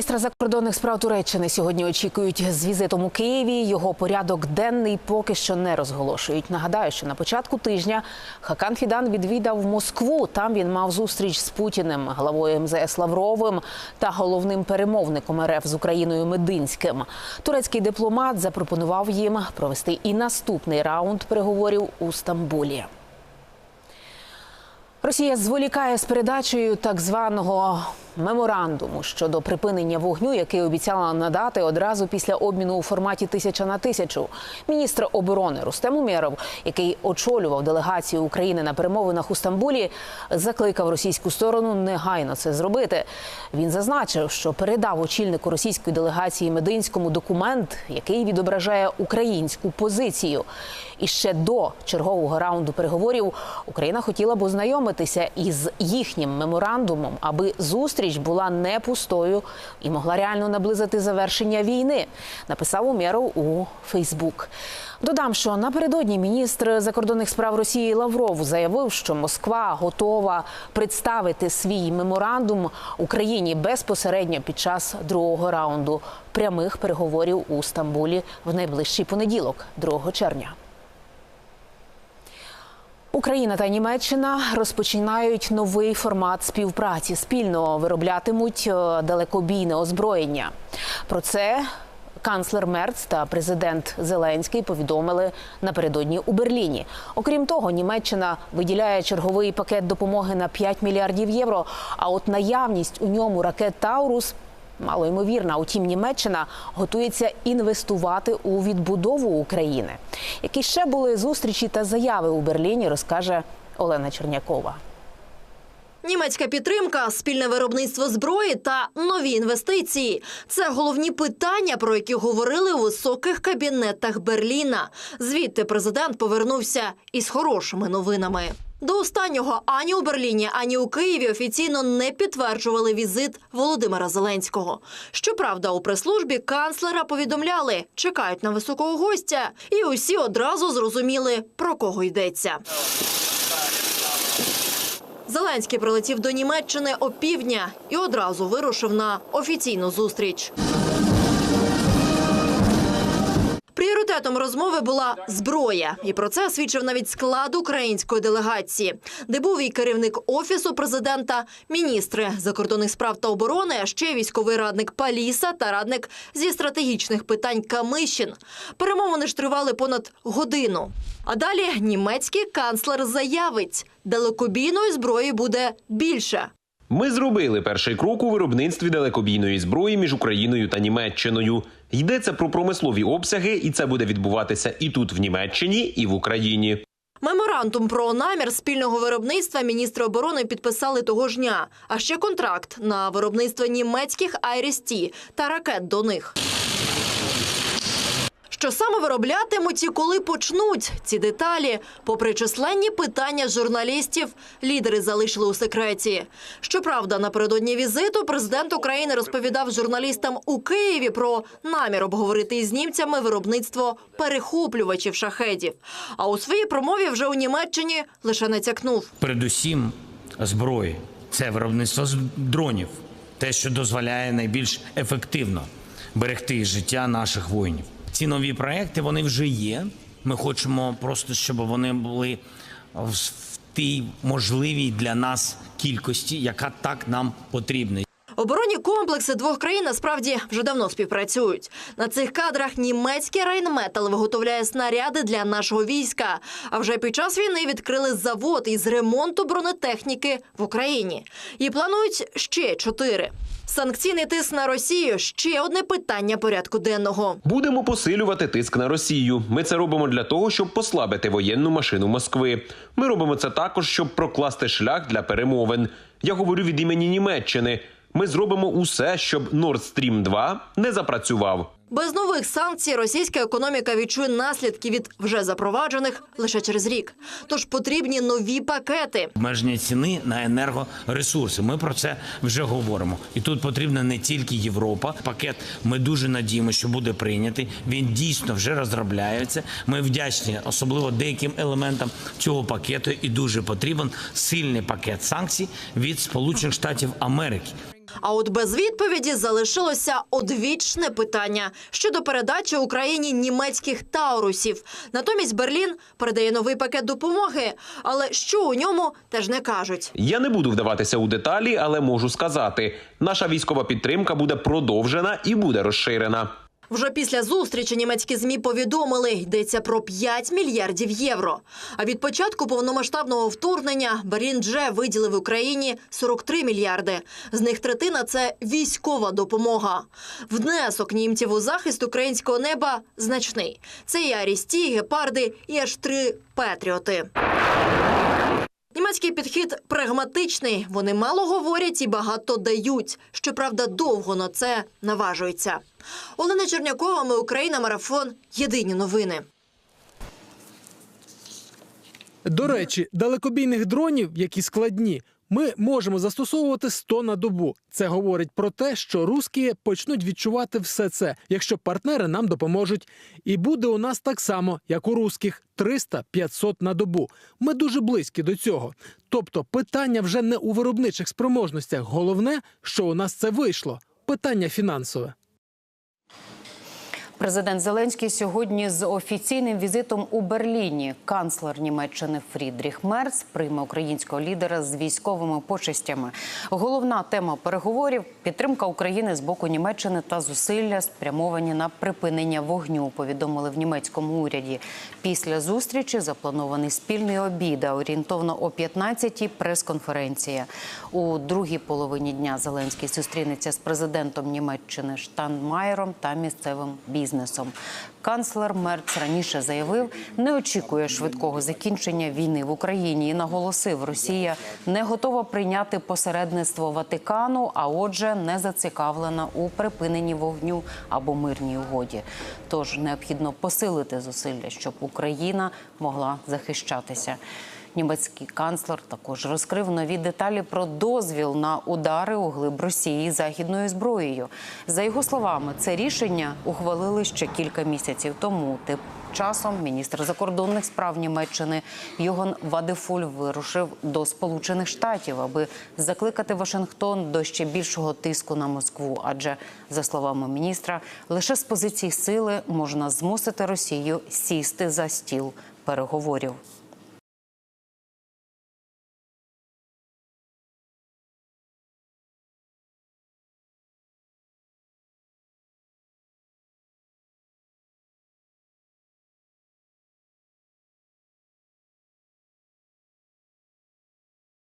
Міністра закордонних справ Туреччини сьогодні очікують з візитом у Києві. Його порядок денний поки що не розголошують. Нагадаю, що на початку тижня Хакан Фідан відвідав Москву. Там він мав зустріч з Путіним, главою МЗС Лавровим та головним перемовником РФ з Україною Мединським. Турецький дипломат запропонував їм провести і наступний раунд переговорів у Стамбулі. Росія зволікає з передачею так званого меморандуму щодо припинення вогню, який обіцяла надати одразу після обміну у форматі тисяча на тисячу. Міністр оборони Рустем Умєров, який очолював делегацію України на перемовинах у Стамбулі, закликав російську сторону негайно це зробити. Він зазначив, що передав очільнику російської делегації Мединському документ, який відображає українську позицію. І ще до чергового раунду переговорів Україна хотіла б ознайомитися із їхнім меморандумом, аби зустріч була не пустою і могла реально наблизити завершення війни. Написав Умєров у Фейсбук. Додам, що напередодні міністр закордонних справ Росії Лавров заявив, що Москва готова представити свій меморандум Україні безпосередньо під час другого раунду прямих переговорів у Стамбулі в найближчий понеділок, 2 червня. Україна та Німеччина розпочинають новий формат співпраці. Спільно вироблятимуть е, далекобійне озброєння. Про це канцлер Мерц та президент Зеленський повідомили напередодні у Берліні. Окрім того, Німеччина виділяє черговий пакет допомоги на 5 мільярдів євро. А от наявність у ньому ракет Таурус мало ймовірна. Утім, Німеччина готується інвестувати у відбудову України. Які ще були зустрічі та заяви у Берліні, розкаже Олена Чернякова. Німецька підтримка, спільне виробництво зброї та нові інвестиції це головні питання, про які говорили у високих кабінетах Берліна. Звідти президент повернувся із хорошими новинами. До останнього ані у Берліні, ані у Києві офіційно не підтверджували візит Володимира Зеленського. Щоправда, у прес-службі канцлера повідомляли, чекають на високого гостя, і усі одразу зрозуміли, про кого йдеться. Зеленський прилетів до Німеччини опівдня і одразу вирушив на офіційну зустріч. Пріоритетом розмови була зброя, і про це свідчив навіть склад української делегації, де був і керівник офісу президента, міністри закордонних справ та оборони, а ще військовий радник Паліса та радник зі стратегічних питань Камишин. Перемовини ж тривали понад годину. А далі німецький канцлер заявить, далекобійної зброї буде більше. Ми зробили перший крок у виробництві далекобійної зброї між Україною та Німеччиною. Йдеться про промислові обсяги, і це буде відбуватися і тут, в Німеччині, і в Україні. Меморандум про намір спільного виробництва міністри оборони підписали того ж дня. А ще контракт на виробництво німецьких Айріс-Ті та ракет до них. Що саме вироблятимуть і коли почнуть ці деталі, попри численні питання журналістів, лідери залишили у секреті. Щоправда, напередодні візиту президент України розповідав журналістам у Києві про намір обговорити із німцями виробництво перехоплювачів шахедів. А у своїй промові вже у Німеччині лише натякнув. передусім зброї. Це виробництво дронів, те, що дозволяє найбільш ефективно берегти життя наших воїнів. Ці нові проекти вони вже є. Ми хочемо просто, щоб вони були в тій можливій для нас кількості, яка так нам потрібна. Оборонні комплекси двох країн насправді вже давно співпрацюють. На цих кадрах німецький Райнметал виготовляє снаряди для нашого війська. А вже під час війни відкрили завод із ремонту бронетехніки в Україні. І планують ще чотири. Санкційний тиск на Росію ще одне питання порядку денного. Будемо посилювати тиск на Росію. Ми це робимо для того, щоб послабити воєнну машину Москви. Ми робимо це також, щоб прокласти шлях для перемовин. Я говорю від імені Німеччини. Ми зробимо усе, щоб Nord Stream 2 не запрацював. Без нових санкцій російська економіка відчує наслідки від вже запроваджених лише через рік. Тож потрібні нові пакети. Обмеження ціни на енергоресурси. Ми про це вже говоримо. І тут потрібна не тільки Європа. Пакет ми дуже надіємося, що буде прийнятий. Він дійсно вже розробляється. Ми вдячні, особливо деяким елементам цього пакету, і дуже потрібен сильний пакет санкцій від Сполучених Штатів Америки. А от без відповіді залишилося одвічне питання щодо передачі Україні німецьких таурусів. Натомість Берлін передає новий пакет допомоги, але що у ньому теж не кажуть. Я не буду вдаватися у деталі, але можу сказати: наша військова підтримка буде продовжена і буде розширена. Вже після зустрічі німецькі змі повідомили, йдеться про 5 мільярдів євро. А від початку повномасштабного вторгнення Берлін вже виділив Україні 43 мільярди. З них третина це військова допомога. Внесок німців у захист українського неба значний. Це і Арісті, гепарди, і аж три петріоти. Німецький підхід прагматичний. Вони мало говорять і багато дають. Щоправда, довго на це наважуються. Олена Чернякова, ми Україна, марафон. Єдині новини. До речі, далекобійних дронів, які складні, ми можемо застосовувати 100 на добу. Це говорить про те, що русські почнуть відчувати все це, якщо партнери нам допоможуть. І буде у нас так само, як у русських 300-500 на добу. Ми дуже близькі до цього. Тобто, питання вже не у виробничих спроможностях. Головне, що у нас це вийшло. Питання фінансове. Президент Зеленський сьогодні з офіційним візитом у Берліні. Канцлер Німеччини Фрідріх Мерц прийме українського лідера з військовими почестями. Головна тема переговорів підтримка України з боку Німеччини та зусилля спрямовані на припинення вогню. Повідомили в німецькому уряді. Після зустрічі запланований спільний обід. а Орієнтовно о 15-й прес-конференція. У другій половині дня Зеленський зустрінеться з президентом Німеччини Штанмаєром та місцевим бізнесом. Канцлер Мерц раніше заявив, не очікує швидкого закінчення війни в Україні і наголосив, Росія не готова прийняти посередництво Ватикану, а отже, не зацікавлена у припиненні вогню або мирній угоді. Тож необхідно посилити зусилля, щоб Україна могла захищатися. Німецький канцлер також розкрив нові деталі про дозвіл на удари у глиб Росії західною зброєю. За його словами, це рішення ухвалили ще кілька місяців тому. Тим часом міністр закордонних справ Німеччини Йоган Вадефуль вирушив до Сполучених Штатів, аби закликати Вашингтон до ще більшого тиску на Москву. Адже за словами міністра, лише з позиції сили можна змусити Росію сісти за стіл переговорів.